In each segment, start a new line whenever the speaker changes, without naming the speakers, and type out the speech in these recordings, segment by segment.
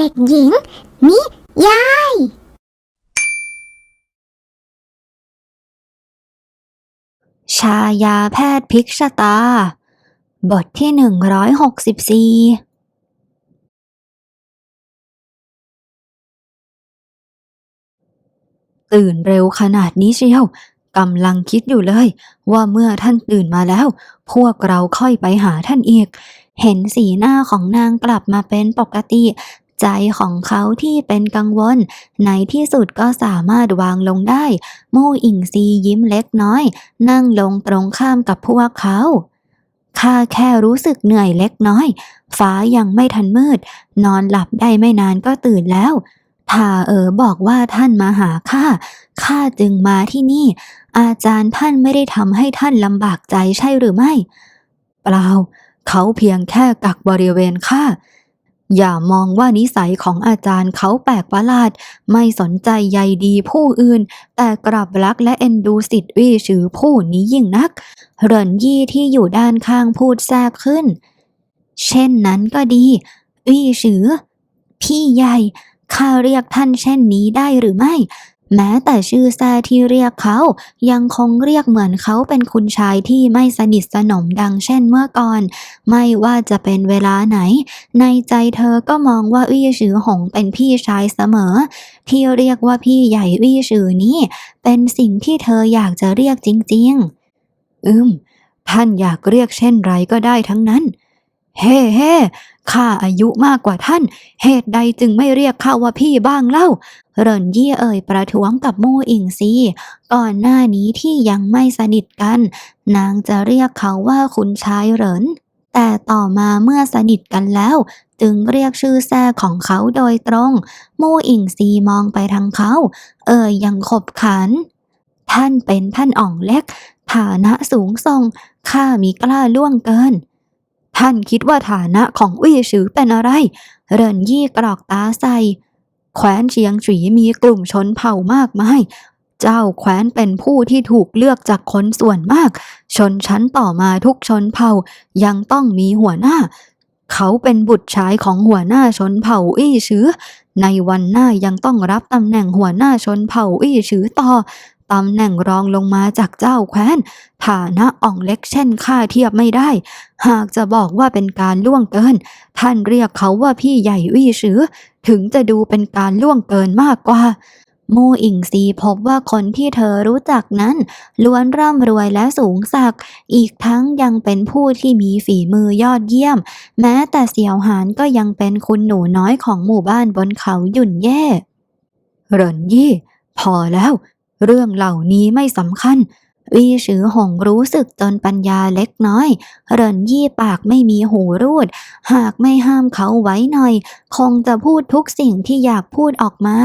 เด็กหญิง นิยาย
ชายาแพทย์พิกชตา บทที่หนึ่งร้อยหกสิบสี่ตื่นเร็วขนาดนี้เชียวกำลังคิดอยู่เลย ว่าเมื่อท่านตื่นมาแล้ว พวกเราค่อยไปหาท่านอีก เห็นสีหน้าของนางกลับมาเป็นปกติ ใจของเขาที่เป็นกังวล ในที่สุดก็สามารถวางลงได้ มู่อิงซียิ้มเล็กน้อย นั่งลงตรงข้ามกับพวกเขาข้าแค่รู้สึกเหนื่อยเล็กน้อย ฟ้ายังไม่ทันมืด นอนหลับได้ไม่นานก็ตื่นแล้วถ้าเอ๋อบอกว่าท่านมาหาข้าข้าจึงมาที่นี่ อาจารย์ท่านไม่ได้ทำให้ท่านลำบากใจใช่หรือไม่ เปล่า เขาเพียงแค่กักบริเวณข้า อย่ามองว่านิสัยของอาจารย์เขาแปลกประหลาด ไม่สนใจใยดีผู้อื่น แต่กลับรักและเอ็นดูสิทธิ์วี่ชือผู้นี้ยิ่งนัก เหรินยี่ที่อยู่ด้านข้างพูดแทรกขึ้น เช่นนั้นก็ดี วี่ชือ พี่ใหญ่ข้าเรียกท่านเช่นนี้ได้หรือไม่ แม้แต่ชื่อแซ่ที่เรียกเขา ยังคงเรียกเหมือนเขาเป็นคุณชายที่ไม่สนิทสนมดังเช่นเมื่อก่อน ไม่ว่าจะเป็นเวลาไหน ในใจเธอก็มองว่าวี่ชือหงเป็นพี่ชายเสมอ ที่เรียกว่าพี่ใหญ่วี่ชือนี้ เป็นสิ่งที่เธออยากจะเรียกจริงๆ อืม ท่านอยากเรียกเช่นไรก็ได้ทั้งนั้น เฮ้เฮ ข้าอายุมากกว่าท่าน เหตุใดจึงไม่เรียกข้าว่าพี่บ้างเล่าเหรินยี่เอ่ยประท้วงกับมู่อิงซีก่อนหน้านี้ที่ยังไม่สนิทกัน นางจะเรียกเขาว่าคุณชายเหริน แต่ต่อมาเมื่อสนิทกันแล้ว จึงเรียกชื่อแท้ของเขาโดยตรง มู่อิงซีมองไปทางเขา เอ่ยอยังขบขัน ท่านเป็นท่านอ่องเล็ก ฐานะสูงส่งข้ามีกล้าล่วงเกิน ท่านคิดว่าฐานะของวี่ชือเป็นอะไร เรินยี่กรอกตาใส่แคว้นเชียงฉีมีกลุ่มชนเผ่ามากมาย เจ้าแคว้นเป็นผู้ที่ถูกเลือกจากคนส่วนมาก ชนชั้นต่อมาทุกชนเผ่ายังต้องมีหัวหน้า เขาเป็นบุตรชายของหัวหน้าชนเผ่าอี้ชื้อ ในวันหน้ายังต้องรับตำแหน่งหัวหน้าชนเผ่าอี้ชื้อต่อ ตำแหน่งรองลงมาจากเจ้าแคว้น ฐานะอ่องเล็กเช่นข้าเทียบไม่ได้ หากจะบอกว่าเป็นการล่วงเกิน ท่านเรียกเขาว่าพี่ใหญ่วี่ชือ ถึงจะดูเป็นการล่วงเกินมากกว่ามูอิงซีพบว่าคนที่เธอรู้จักนั้น ล้วนร่ำรวยและสูงสักดิ์อีกทั้งยังเป็นผู้ที่มีฝีมือยอดเยี่ยม แม้แต่เสี่ยวหานก็ยังเป็นคุณหนูน้อยของหมู่บ้านบนเขาหยุ่นแย่เหรินยี่ พอแล้ว เรื่องเหล่านี้ไม่สำคัญ วีชือหงรู้สึกจนปัญญาเล็กน้อย เรินยี่ปากไม่มีหูรูด หากไม่ห้ามเขาไว้หน่อย คงจะพูดทุกสิ่งที่อยากพูดออกมา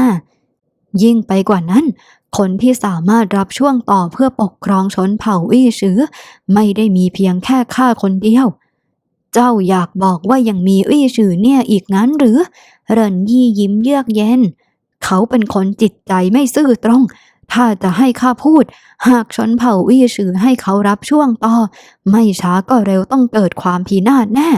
ยิ่งไปกว่านั้น คนที่สามารถรับช่วงต่อเพื่อปกครองชนเผ่าอี้ชือ ไม่ได้มีเพียงแค่ข้าคนเดียวเจ้าอยากบอกว่ายังมีอี้ชือเนี่ยอีกนั้นหรือ เรินยี่ยิ้มเยือกเย็น เขาเป็นคนจิตใจไม่ซื่อตรง ถ้าจะให้ข้าพูด หากชนเผ่าอี้ชือให้เขารับช่วงต่อ ไม่ช้าก็เร็วต้องเกิดความพินาศแน่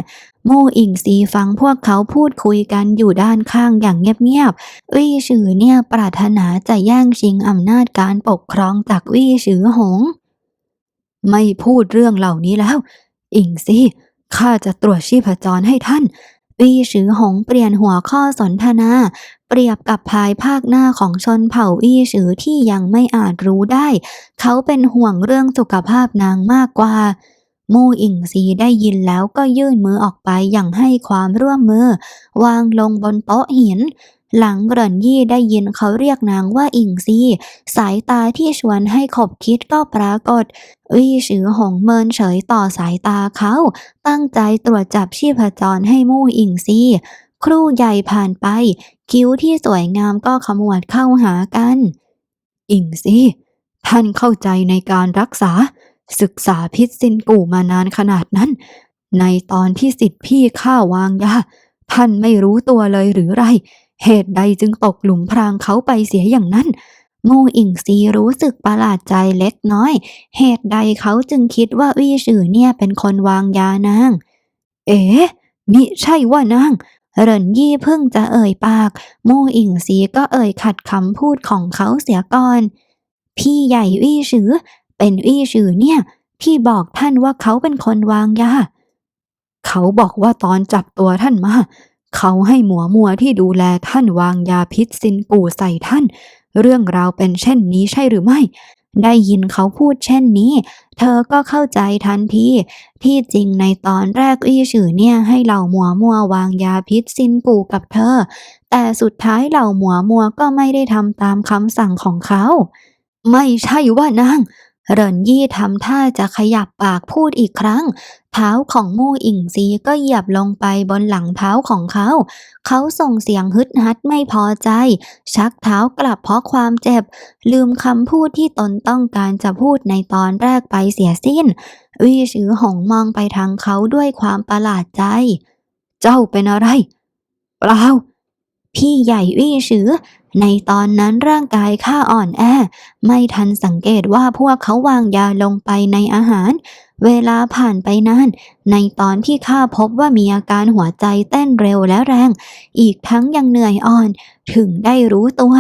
โมอิงซีฟังพวกเขาพูดคุยกันอยู่ด้านข้างอย่างเงียบๆวี่ชือเนี่ยปรารถนาจะแย่งชิงอำนาจการปกครองจากวี่ชือหง ไม่พูดเรื่องเหล่านี้แล้ว อิงซีข้าจะตรวจชีพจรให้ท่านวี่ชือหงเปลี่ยนหัวข้อสนทนา เปรียบกับภายภาคหน้าของชนเผ่าอี้ชือที่ยังไม่อาจรู้ได้ เขาเป็นห่วงเรื่องสุขภาพนางมากกว่า มู่อิงซีได้ยินแล้วก็ยื่นมือออกไปอย่างให้ความร่วมมือ วางลงบนโต๊ะหิน หลังเหรินยี่ได้ยินเขาเรียกนางว่าอิงซี สายตาที่ชวนให้ขบคิดก็ปรากฏวี่ชือหงเมินเฉยต่อสายตาเขา ตั้งใจตรวจจับชีพจรให้มู่อิงซี ครู่ใหญ่ผ่านไป คิ้วที่สวยงามก็ขมวดเข้าหากันอิงซีท่านเข้าใจในการรักษา ศึกษาพิษสินกู่มานานขนาดนั้น ในตอนที่สิทธิพี่ข้าวางยาท่านไม่รู้ตัวเลยหรือไร เหตุใดจึงตกหลุมพรางเขาไปเสียอย่างนั้นโมอิงซีรู้สึกประหลาดใจเล็กน้อย เหตุใดเขาจึงคิดว่าวี่ชือเนี่ยเป็นคนวางยานาง เอ๋มิใช่ว่านาง เหรินยี่เพิ่งจะเอ่ยปากมู่อิงซีก็เอ่ยขัดคำพูดของเขาเสียก่อน พี่ใหญ่วี่ฉือ เป็นวี่ฉือเนี่ย ที่บอกท่านว่าเขาเป็นคนวางยา เขาบอกว่าตอนจับตัวท่านมา เขาให้หมัวมัวที่ดูแลท่านวางยาพิษซินกูใส่ท่าน เรื่องราวเป็นเช่นนี้ใช่หรือไม่ ได้ยินเขาพูดเช่นนี้ เธอก็เข้าใจทันที ที่จริงในตอนแรกอี้ฉือเนี่ยให้เหล่าหมัวมัววางยาพิษซินกูกับเธอ แต่สุดท้ายเหล่าหมัวมัวก็ไม่ได้ทำตามคำสั่งของเขา ไม่ใช่ว่านาง เหรินยี่ทำท่าจะขยับปากพูดอีกครั้ง เท้าของมู่อิงซีก็เหยียบลงไปบนหลังเท้าของเขา เขาส่งเสียงฮึดฮัดไม่พอใจ ชักเท้ากลับเพราะความเจ็บ ลืมคำพูดที่ตนต้องการจะพูดในตอนแรกไปเสียสิ้น วีชือหงมองไปทางเขาด้วยความประหลาดใจ เจ้าเป็นอะไร เปล่าพี่ใหญ่วี่ชือ ในตอนนั้นร่างกายข้าอ่อนแอ ไม่ทันสังเกตว่าพวกเขาวางยาลงไปในอาหาร เวลาผ่านไปนาน ในตอนที่ข้าพบว่ามีอาการหัวใจเต้นเร็วและแรง อีกทั้งยังเหนื่อยอ่อน ถึงได้รู้ตัว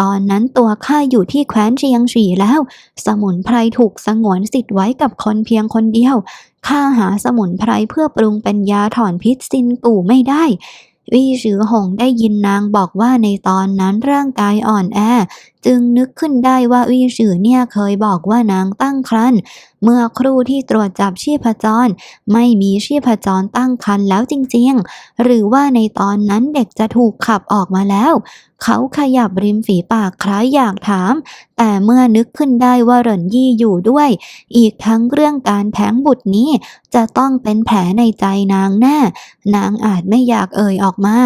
ตอนนั้นตัวข้าอยู่ที่แคว้นเชียงฉีแล้ว สมุนไพรถูกสงวนสิทธิ์ไว้กับคนเพียงคนเดียว ข้าหาสมุนไพรเพื่อปรุงเป็นยาถอนพิษซินกู่ไม่ได้ วี่ชือหงได้ยินนางบอกว่าในตอนนั้นร่างกายอ่อนแอ จึงนึกขึ้นได้ว่าวี่ชือเนี่ยเคยบอกว่านางตั้งครรภ์ เมื่อครูที่ตรวจจับชีพจร ไม่มีชีพจรตั้งครรภ์แล้วจริงๆ หรือว่าในตอนนั้นเด็กจะถูกขับออกมาแล้ว เขาขยับริมฝีปากคล้ายอยากถาม แต่เมื่อนึกขึ้นได้ว่าเหรินยี่อยู่ด้วย อีกทั้งเรื่องการแท้งบุตรนี้จะต้องเป็นแผลในใจนางแน่ นางอาจไม่อยากเอ่ยออกมา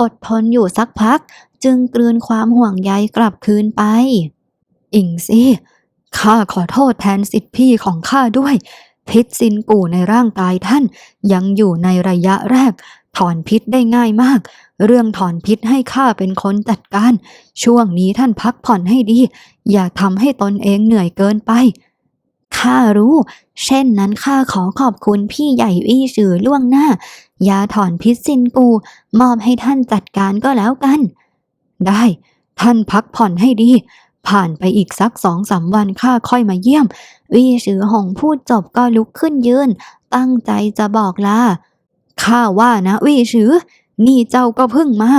อดทนอยู่สักพัก จึงกลืนความห่วงใยกลับคืนไป อิงซี่ ข้าขอโทษแทนสิทธิพี่ของข้าด้วย พิษซินกู่ในร่างกายท่าน ยังอยู่ในระยะแรก ถอนพิษได้ง่ายมาก เรื่องถอนพิษให้ข้าเป็นคนจัดการ ช่วงนี้ท่านพักผ่อนให้ดี อย่าทำให้ตนเองเหนื่อยเกินไปข้ารู้ เช่นนั้นข้าขอขอบคุณพี่ใหญ่อี้ชือล่วงหน้า ยาถอนพิษซินกู มอบให้ท่านจัดการก็แล้วกัน ได้ ท่านพักผ่อนให้ดี ผ่านไปอีกสักสองสามวันข้าค่อยมาเยี่ยม วี่ชือหงพูดจบก็ลุกขึ้นยืน ตั้งใจจะบอกลาข้าว่านะวี่ชือนี่เจ้าก็เพิ่งมา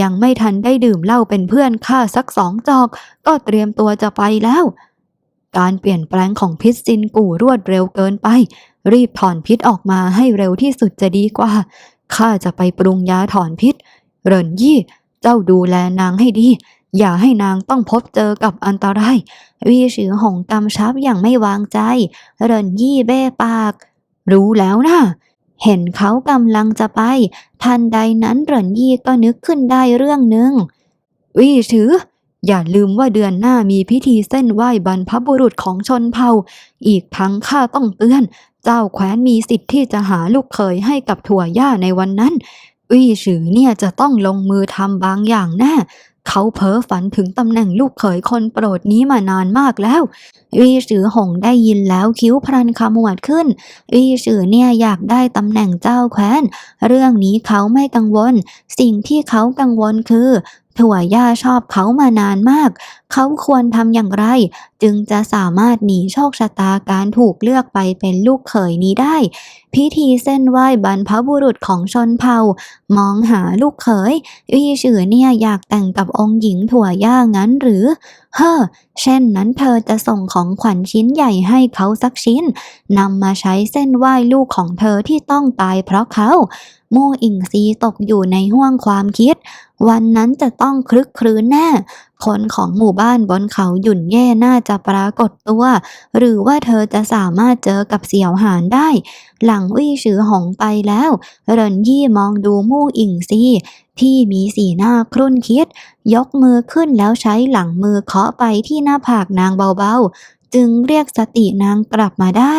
ยังไม่ทันได้ดื่มเหล้าเป็นเพื่อนข้าสักสองจอก ก็เตรียมตัวจะไปแล้ว การเปลี่ยนแปลงของพิษซินกู่รวดเร็วเกินไป รีบถอนพิษออกมาให้เร็วที่สุดจะดีกว่าข้าจะไปปรุงยาถอนพิษ เรินยี่ เจ้าดูแลนางให้ดี อย่าให้นางต้องพบเจอกับอันตรายวีชือหงกำชับอย่างไม่วางใจ เรินยี่เบ้ปาก รู้แล้วนะเห็นเขากำลังจะไป ทันใดนั้นเรินยี่ก็นึกขึ้นได้เรื่องหนึ่งวี่ชืออย่าลืมว่าเดือนหน้ามีพิธีเส้นไหว้บรรพบุรุษของชนเผ่า อีกทั้งข้าต้องเตือน เจ้าแคว้นมีสิทธิ์ที่จะหาลูกเขยให้กับถั่วย่าในวันนั้น วี่ฉือเนี่ยจะต้องลงมือทำบางอย่างแน่ เขาเพ้อฝันถึงตำแหน่งลูกเขยคนโปรดนี้มานานมากแล้ว วีสือหงได้ยินแล้วคิ้วพรันขมวดขึ้น วีสือเนี่ยอยากได้ตำแหน่งเจ้าแคว้น เรื่องนี้เขาไม่กังวล สิ่งที่เขากังวลคือ ถั่วย่าชอบเขามานานมาก เขาควรทำอย่างไร จึงจะสามารถหนีโชคชะตาการถูกเลือกไปเป็นลูกเขยนี้ได้ พิธีเส้นไหว้บรรพบุรุษของชนเผ่า มองหาลูกเขยวี่ฉือเนี่ยอยากแต่งกับองค์หญิงถั่วย่างั้นหรือ เฮ้อเช่นนั้นเธอจะส่งของขวัญชิ้นใหญ่ให้เขาสักชิ้นนำมาใช้เส้นไหว้ลูกของเธอที่ต้องตายเพราะเขามู่อิงซีตกอยู่ในห้วงความคิด วันนั้นจะต้องคลึกครื้นแน่ คนของหมู่บ้านบนเขาหยุ่นแย่น่าจะปรากฏตัว หรือว่าเธอจะสามารถเจอกับเสี่ยวหานได้ หลังวี่ชือหงไปแล้ว เรินยี่มองดูมู่อิงซีที่มีสีหน้าครุ่นคิด ยกมือขึ้นแล้วใช้หลังมือเคาะไปที่หน้าผากนางเบาๆ จึงเรียกสตินางกลับมาได้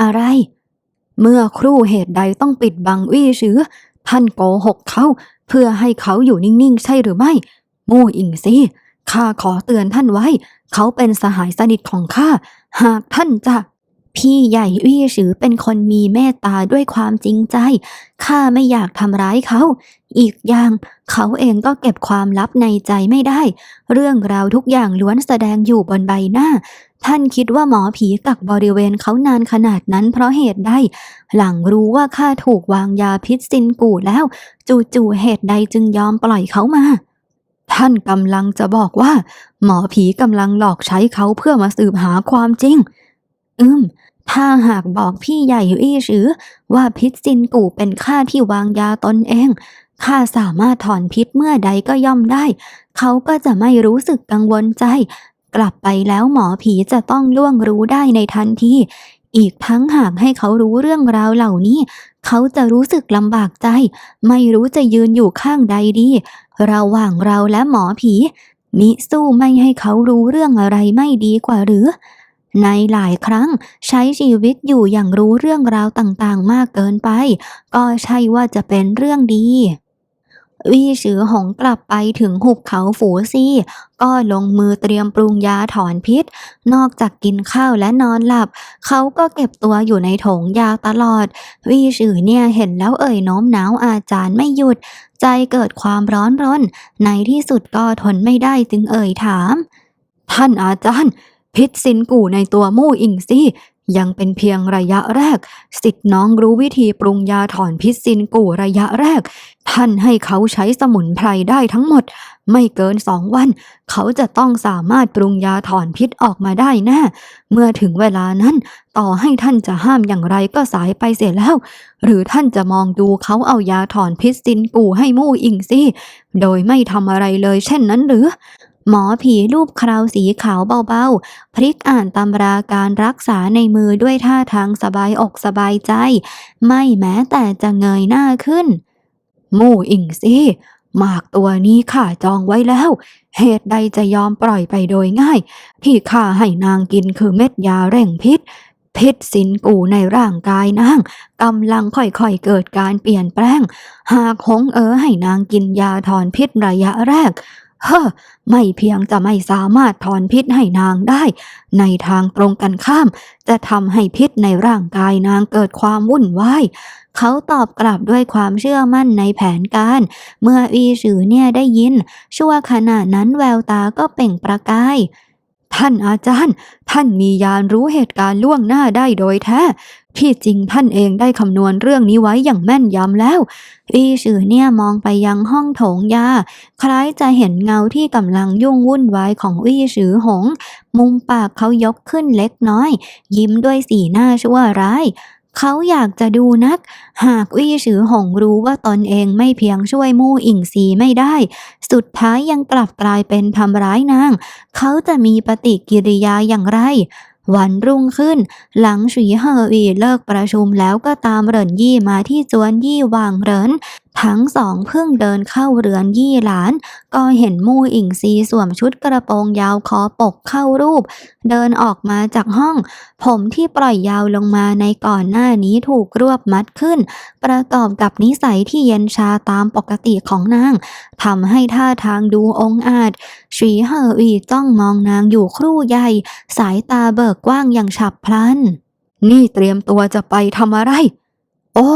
อะไร เมื่อครู่เหตุใดต้องปิดบังวี่ชือท่านโกหกเขาเพื่อให้เขาอยู่นิ่งๆ ใช่หรือไม่ มู่อิงซีข้าขอเตือนท่านไว้ เขาเป็นสหายสนิทของข้า หากท่านจะพี่ใหญ่วี่ฉือเป็นคนมีเมตตาด้วยความจริงใจ ข้าไม่อยากทำร้ายเขา อีกอย่างเขาเองก็เก็บความลับในใจไม่ได้ เรื่องราวทุกอย่างล้วนแสดงอยู่บนใบหน้า ท่านคิดว่าหมอผีกักบริเวณเขานานขนาดนั้นเพราะเหตุใด หลังรู้ว่าข้าถูกวางยาพิษซินกูแล้ว จู่ๆเหตุใดจึงยอมปล่อยเขามา ท่านกำลังจะบอกว่า หมอผีกำลังหลอกใช้เขาเพื่อมาสืบหาความจริง อืม ถ้าหากบอกพี่ใหญ่อี้ฉือ ว่าพิษซินกูเป็นข้าที่วางยาตนเองข้าสามารถถอนพิษเมื่อใดก็ย่อมได้ เขาก็จะไม่รู้สึกกังวลใจ กลับไปแล้วหมอผีจะต้องล่วงรู้ได้ในทันทีอีกทั้งหากให้เขารู้เรื่องราวเหล่านี้ เขาจะรู้สึกลำบากใจ ไม่รู้จะยืนอยู่ข้างใดดี ระหว่างเราและหมอผี มิสู้ไม่ให้เขารู้เรื่องอะไรไม่ดีกว่าหรือ ในหลายครั้งใช้ชีวิตอยู่อย่างรู้เรื่องราวต่างๆ มากเกินไป ก็ใช่ว่าจะเป็นเรื่องดี วี่ฉือหงกลับไปถึงหุบเขาฝูซี่ ก็ลงมือเตรียมปรุงยาถอนพิษ นอกจากกินข้าวและนอนหลับ เขาก็เก็บตัวอยู่ในโถงยาตลอด วี่ฉือเนี่ยเห็นแล้วเอ่ยโน้มน้าวอาจารย์ไม่หยุด ใจเกิดความร้อนรน ในที่สุดก็ทนไม่ได้จึงเอ่ยถาม ท่านอาจารย์ พิษสินกู่ในตัวมู่อิงซี่ ยังเป็นเพียงระยะแรก สิทธิ์น้องรู้วิธีปรุงยาถอนพิษซินกู่ระยะแรก ท่านให้เขาใช้สมุนไพรได้ทั้งหมด ไม่เกินสองวัน เขาจะต้องสามารถปรุงยาถอนพิษออกมาได้แน่เมื่อถึงเวลานั้น ต่อให้ท่านจะห้ามอย่างไรก็สายไปเสียแล้ว หรือท่านจะมองดูเขาเอายาถอนพิษซินกู่ให้มู่อิงซี่โดยไม่ทำอะไรเลยเช่นนั้นหรือ หมอผีรูปคราวสีขาวเบาๆ พลิกอ่านตำราการรักษาในมือด้วยท่าทางสบายอกสบายใจ ไม่แม้แต่จะเงยหน้าขึ้น มู่อิงซี่หมากตัวนี้ข้าจองไว้แล้ว เหตุใดจะยอมปล่อยไปโดยง่าย ที่ข้าให้นางกินคือเม็ดยาเร่งพิษ พิษสินกูในร่างกายนางกำลังค่อยๆเกิดการเปลี่ยนแปลง หากหงเอ๋อให้นางกินยาถอนพิษระยะแรก เฮ้อไม่เพียงจะไม่สามารถถอนพิษให้นางได้ ในทางตรงกันข้าม จะทำให้พิษในร่างกายนางเกิดความวุ่นวายเขาตอบกลับด้วยความเชื่อมั่นในแผนการ เมื่ออีสือเนี่ยได้ยิน ชั่วขณะนั้นแววตาก็เปล่งประกาย ท่านอาจารย์ ท่านมียานรู้เหตุการณ์ล่วงหน้าได้โดยแท้ ที่จริงท่านเองได้คำนวณเรื่องนี้ไว้อย่างแม่นยำแล้ว อีสือเนี่ยมองไปยังห้องโถงยา คล้ายจะเห็นเงาที่กำลังยุ่งวุ่นวายของวี่ฉือหง มุมปากเขายกขึ้นเล็กน้อย ยิ้มด้วยสีหน้าชั่วร้าย เขาอยากจะดูนัก หากวี่ฉือหงรู้ว่าตนเองไม่เพียงช่วยมู่อิงซีไม่ได้ สุดท้ายยังกลับกลายเป็นทำร้ายนาง เขาจะมีปฏิกิริยาอย่างไร วันรุ่งขึ้น หลังฉีเฮออีเลิกประชุมแล้วก็ตามเหรินยี่มาที่จวนยี่วางเหรินทั้งสองเพิ่งเดินเข้าเรือนยี่หลาน ก็เห็นมู่อิงซีสวมชุดกระโปรงยาวคอปกเข้ารูป เดินออกมาจากห้อง ผมที่ปล่อยยาวลงมาในก่อนหน้านี้ถูกรวบมัดขึ้น ประกอบกับนิสัยที่เย็นชาตามปกติของนางทำให้ท่าทางดูองอาจฉีเฮออีจ้องมองนางอยู่ครู่ใหญ่ สายตาเบิกกว้างอย่างฉับพลัน นี่เตรียมตัวจะไปทำอะไร โอ้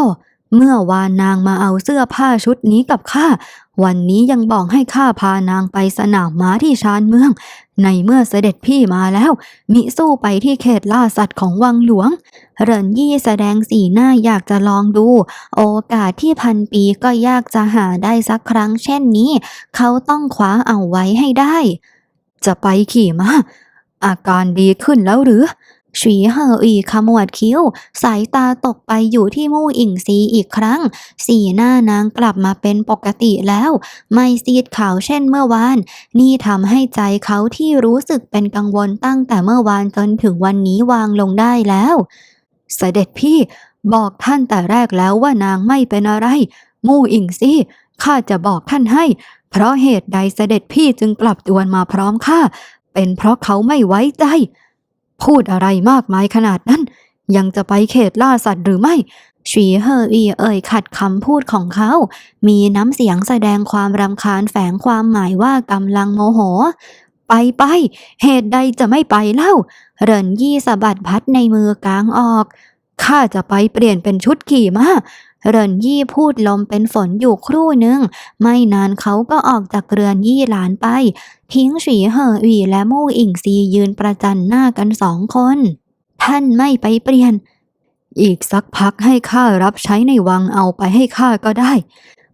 เมื่อวานนางมาเอาเสื้อผ้าชุดนี้กับข้า วันนี้ยังบอกให้ข้าพานางไปสนามม้าที่ชานเมือง ในเมื่อเสด็จพี่มาแล้ว มิสู้ไปที่เขตล่าสัตว์ของวังหลวง เรินยี่แสดงสีหน้าอยากจะลองดู โอกาสที่พันปีก็ยากจะหาได้สักครั้งเช่นนี้ เขาต้องคว้าเอาไว้ให้ได้ จะไปขี่ม้าอาการดีขึ้นแล้วหรือ ฉีเฮออีขมวดคิ้ว สายตาตกไปอยู่ที่มู่อิงซีอีกครั้ง สีหน้านางกลับมาเป็นปกติแล้ว ไม่ซีดขาวเช่นเมื่อวาน นี่ทำให้ใจเขาที่รู้สึกเป็นกังวลตั้งแต่เมื่อวานจนถึงวันนี้วางลงได้แล้ว เสด็จพี่บอกท่านแต่แรกแล้วว่านางไม่เป็นอะไร มู่อิงซี่ข้าจะบอกท่านให้ เพราะเหตุใดเสด็จพี่จึงกลับจวนมาพร้อมข้าเป็นเพราะเขาไม่ไว้ใจ พูดอะไรมากมายขนาดนั้น ยังจะไปเขตล่าสัตว์หรือไม่ฉีเฮออีเอ่ยขัดคำพูดของเขา มีน้ำเสียงแสดงความรำคาญแฝงความหมายว่ากำลังโมโห ไปไป เหตุใดจะไม่ไปเล่า เรินยี่สะบัดพัดในมือกลางออกข้าจะไปเปลี่ยนเป็นชุดขี่ม้า เรินยี่พูดลมเป็นฝนอยู่ครู่หนึ่ง ไม่นานเขาก็ออกจากเรือนยี่หลานไป ทิ้งสีเหอหวีและมู่อิงซียืนประจันหน้ากันสองคน ท่านไม่ไปเปลี่ยน อีกสักพักให้ข้ารับใช้ในวังเอาไปให้ข้าก็ได้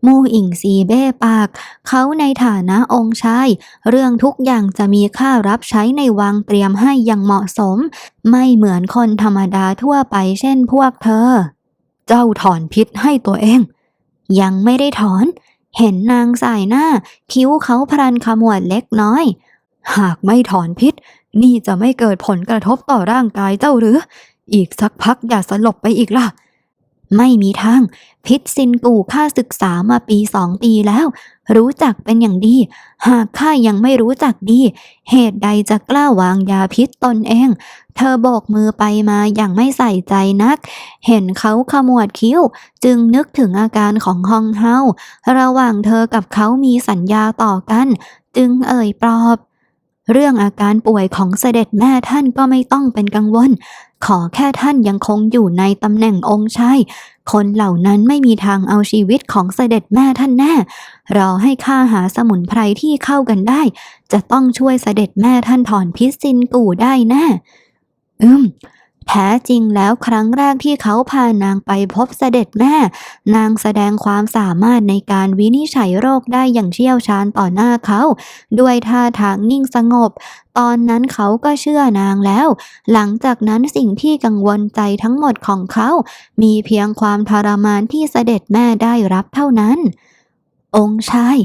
มู่อิงซีเบ้ปาก เขาในฐานะองค์ชาย เรื่องทุกอย่างจะมีค่ารับใช้ในวังเตรียมให้อย่างเหมาะสม ไม่เหมือนคนธรรมดาทั่วไปเช่นพวกเธอ เจ้าถอนพิษให้ตัวเอง ยังไม่ได้ถอน เห็นนางสายหน้า คิ้วเขาพรันขมวดเล็กน้อย หากไม่ถอนพิษ นี่จะไม่เกิดผลกระทบต่อร่างกายเจ้าหรือ อีกสักพักอย่าสลบไปอีกล่ะ ไม่มีทาง พิษซินกูข้าศึกษามาปีสองปีแล้ว รู้จักเป็นอย่างดี หากข้ายังไม่รู้จักดี เหตุใดจะกล้าวางยาพิษตนเอง เธอโบกมือไปมาอย่างไม่ใส่ใจนัก เห็นเขาขมวดคิ้ว จึงนึกถึงอาการของฮองเฮาระหว่างเธอกับเขามีสัญญาต่อกัน จึงเอ่ยปลอบ เรื่องอาการป่วยของเสด็จแม่ท่านก็ไม่ต้องเป็นกังวลขอแค่ท่านยังคงอยู่ในตำแหน่งองค์ชาย คนเหล่านั้นไม่มีทางเอาชีวิตของเสด็จแม่ท่านแน่ รอให้ข้าหาสมุนไพรที่เข้ากันได้ จะต้องช่วยเสด็จแม่ท่านถอนพิษซินกูได้แน่ อืม แท้จริงแล้วครั้งแรกที่เขาพานางไปพบเสด็จแม่ นางแสดงความสามารถในการวินิจฉัยโรคได้อย่างเชี่ยวชาญต่อหน้าเขา ด้วยท่าทางนิ่งสงบ ตอนนั้นเขาก็เชื่อนางแล้ว หลังจากนั้นสิ่งที่กังวลใจทั้งหมดของเขา มีเพียงความทรมานที่เสด็จแม่ได้รับเท่านั้น องค์ชาย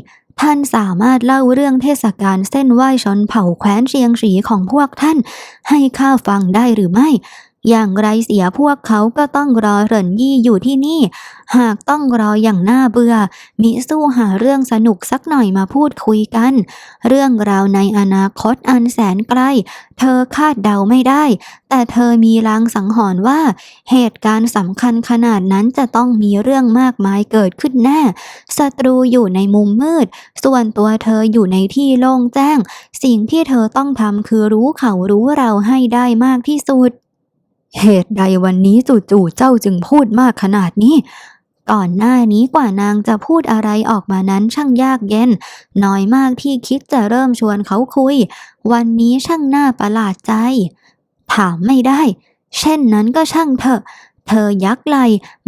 ท่านสามารถเล่าเรื่องเทศกาลเส้นไหว้ชนเผ่าแคว้นเชียงสีของพวกท่าน ให้ข้าฟังได้หรือไม่ อย่างไรเสียพวกเขาก็ต้องรอเหรินยี่อยู่ที่นี่ หากต้องรออย่างน่าเบื่อ มิสู้หาเรื่องสนุกสักหน่อยมาพูดคุยกัน เรื่องราวในอนาคตอันแสนไกล เธอคาดเดาไม่ได้ แต่เธอมีลางสังหรณ์ว่า เหตุการณ์สำคัญขนาดนั้นจะต้องมีเรื่องมากมายเกิดขึ้นแน่ศัตรูอยู่ในมุมมืด ส่วนตัวเธออยู่ในที่โล่งแจ้ง สิ่งที่เธอต้องทำคือรู้เขารู้เราให้ได้มากที่สุด เหตุใดวันนี้จู่ๆเจ้าจึงพูดมากขนาดนี้ ก่อนหน้านี้กว่านางจะพูดอะไรออกมานั้นช่างยากเย็น น้อยมากที่คิดจะเริ่มชวนเขาคุย วันนี้ช่างน่าประหลาดใจ ถามไม่ได้ เช่นนั้นก็ช่างเถอะ เธอยักไหล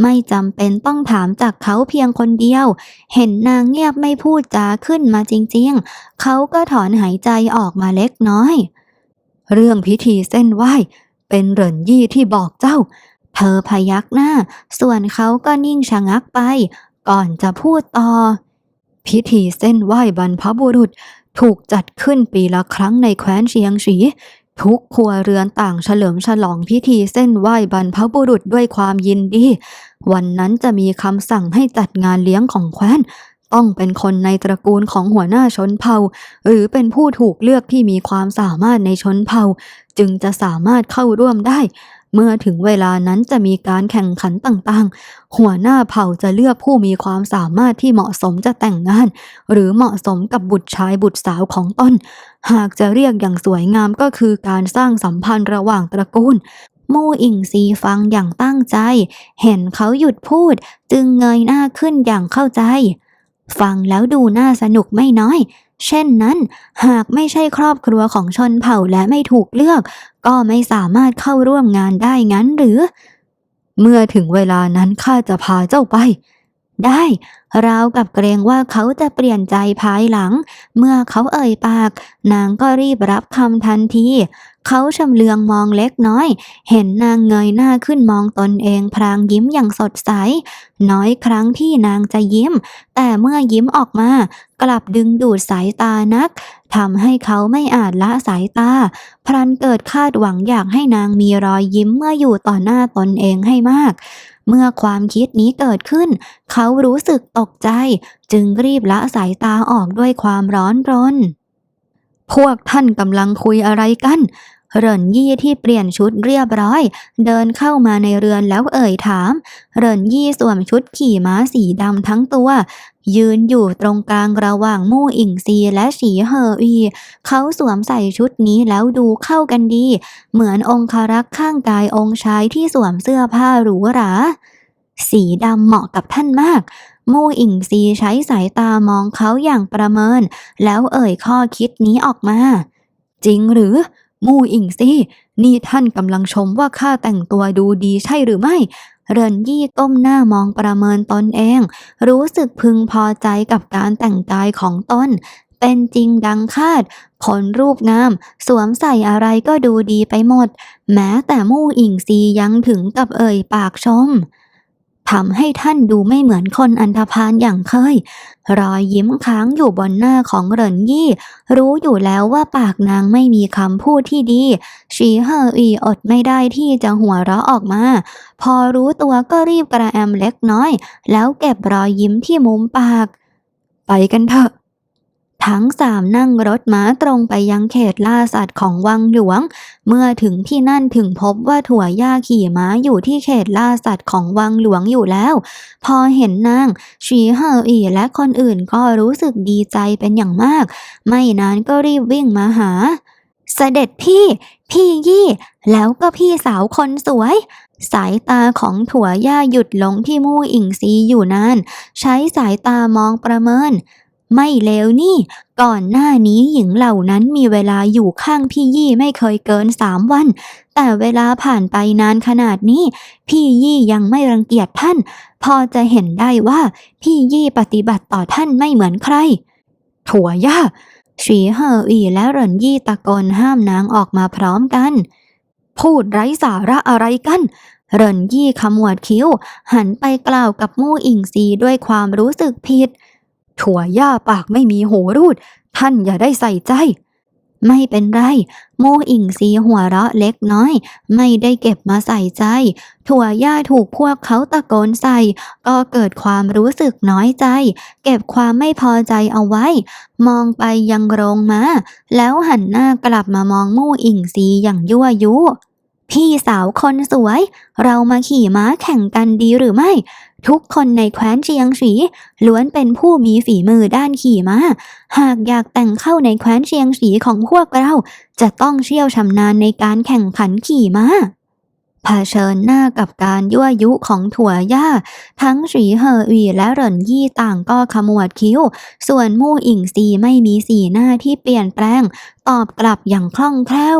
ไม่จำเป็นต้องถามจากเขาเพียงคนเดียว เห็นนางเงียบไม่พูดจาขึ้นมาจริงๆ เขาก็ถอนหายใจออกมาเล็กน้อย เรื่องพิธีเส้นไหว้ เป็นเหรินยี่ที่บอกเจ้า เธอพยักหน้า ส่วนเขาก็นิ่งชะงักไป ก่อนจะพูดต่อ พิธีเส้นไหว้บรรพบุรุษถูกจัดขึ้นปีละครั้งในแคว้นเชียงสีทุกครัวเรือนต่างเฉลิมฉลองพิธีเส้นไหว้บรรพบุรุษด้วยความยินดี วันนั้นจะมีคำสั่งให้จัดงานเลี้ยงของแคว้น ต้องเป็นคนในตระกูลของหัวหน้าชนเผ่า หรือเป็นผู้ถูกเลือกที่มีความสามารถในชนเผ่า จึงจะสามารถเข้าร่วมได้ เมื่อถึงเวลานั้นจะมีการแข่งขันต่างๆ หัวหน้าเผ่าจะเลือกผู้มีความสามารถที่เหมาะสมจะแต่งงาน หรือเหมาะสมกับบุตรชายบุตรสาวของตนหากจะเรียกอย่างสวยงามก็คือการสร้างสัมพันธ์ระหว่างตระกูลมู่อิงซีฟังอย่างตั้งใจ เห็นเขาหยุดพูด จึงเงยหน้าขึ้นอย่างเข้าใจ ฟังแล้วดูน่าสนุกไม่น้อย เช่นนั้น หากไม่ใช่ครอบครัวของชนเผ่าและไม่ถูกเลือก ก็ไม่สามารถเข้าร่วมงานได้งั้นหรือ เมื่อถึงเวลานั้นข้าจะพาเจ้าไป ได้ราวกับเกรงว่าเขาจะเปลี่ยนใจภายหลัง เมื่อเขาเอ่ยปาก นางก็รีบรับคำทันที เขาชำเลืองมองเล็กน้อย เห็นนางเงยหน้าขึ้นมองตนเองพรางยิ้มอย่างสดใส น้อยครั้งที่นางจะยิ้ม แต่เมื่อยิ้มออกมา กลับดึงดูดสายตานักทำให้เขาไม่อาจละสายตา พรันเกิดคาดหวังอยากให้นางมีรอยยิ้มเมื่ออยู่ต่อหน้าตนเองให้มาก เมื่อความคิดนี้เกิดขึ้น เขารู้สึกตกใจ จึงรีบละสายตาออกด้วยความร้อนรนพวกท่านกำลังคุยอะไรกัน เหรินยี่ที่เปลี่ยนชุดเรียบร้อย เดินเข้ามาในเรือนแล้วเอ่ยถาม เหรินยี่สวมชุดขี่ม้าสีดำทั้งตัว ยืนอยู่ตรงกลางระหว่างมู่อิงซีและฉีเหออีเขาสวมใส่ชุดนี้แล้วดูเข้ากันดี เหมือนองคารักษ์ข้างกายองค์ชายที่สวมเสื้อผ้าหรูหรา สีดำเหมาะกับท่านมากมู่อิงซีใช้สายตามองเขาอย่างประเมิน แล้วเอ่ยข้อคิดนี้ออกมา จริงหรือ มู่อิงซีนี่ท่านกำลังชมว่าข้าแต่งตัวดูดีใช่หรือไม่ เรินยี่ก้มหน้ามองประเมินตนเอง รู้สึกพึงพอใจกับการแต่งกายของตน เป็นจริงดังคาดคนรูปงาม สวมใส่อะไรก็ดูดีไปหมด แม้แต่มู่อิงซียังถึงกับเอ่ยปากชม ทำให้ท่านดูไม่เหมือนคนอันธพาลอย่างเคย รอยยิ้มค้างอยู่บนหน้าของเหรินยี่ รู้อยู่แล้วว่าปากนางไม่มีคำพูดที่ดี ชีเฮออีอดไม่ได้ที่จะหัวเราะออกมา พอรู้ตัวก็รีบกระแอมเล็กน้อย แล้วเก็บรอยยิ้มที่มุมปาก ไปกันเถอะ ทั้งสามนั่งรถม้าตรงไปยังเขตล่าสัตว์ของวังหลวง เมื่อถึงที่นั่นถึงพบว่าถั่วย่าขี่ม้าอยู่ที่เขตล่าสัตว์ของวังหลวงอยู่แล้ว พอเห็นนางชีเฮออีและคนอื่นก็รู้สึกดีใจเป็นอย่างมาก ไม่นานก็รีบวิ่งมาหา เสด็จพี่ พี่ยี่ แล้วก็พี่สาวคนสวยสายตาของถั่วย่าหยุดลงที่มู่อิงซีอยู่นาน ใช้สายตามองประเมิน ไม่เลวนี่ ก่อนหน้านี้หญิงเหล่านั้นมีเวลาอยู่ข้างพี่ยี่ไม่เคยเกินสามวัน แต่เวลาผ่านไปนานขนาดนี้ พี่ยี่ยังไม่รังเกียจท่าน พอจะเห็นได้ว่าพี่ยี่ปฏิบัติต่อท่านไม่เหมือนใคร ถั่วย่าฉีเหออีและเหรินยี่ตะโกนห้ามนางออกมาพร้อมกัน พูดไร้สาระอะไรกันเหรินยี่ขมวดคิ้ว หันไปกล่าวกับมู่อิงซีด้วยความรู้สึกผิด ถั่วย่าปากไม่มีหูรูด ท่านอย่าได้ใส่ใจ ไม่เป็นไร โมอิงซีหัวเราะเล็กน้อย ไม่ได้เก็บมาใส่ใจ ถั่วย่าถูกพวกเขาตะโกนใส่ ก็เกิดความรู้สึกน้อยใจ เก็บความไม่พอใจเอาไว้ มองไปยังโรงมา แล้วหันหน้ากลับมามองมู่อิงซีอย่างยั่วยุ พี่สาวคนสวย เรามาขี่ม้าแข่งกันดีหรือไม่ ทุกคนในแคว้นเชียงสีล้วนเป็นผู้มีฝีมือด้านขี่ม้า หากอยากแต่งเข้าในแคว้นเชียงสีของพวกเรา จะต้องเชี่ยวชำนาญในการแข่งขันขี่ม้าเผชิญหน้ากับการยั่วยุของถั่วย่า ทั้งสีเหออีและเหรินยี่ต่างก็ขมวดคิ้ว ส่วนมู่อิงซีไม่มีสีหน้าที่เปลี่ยนแปลง ตอบกลับอย่างคล่องแคล่ว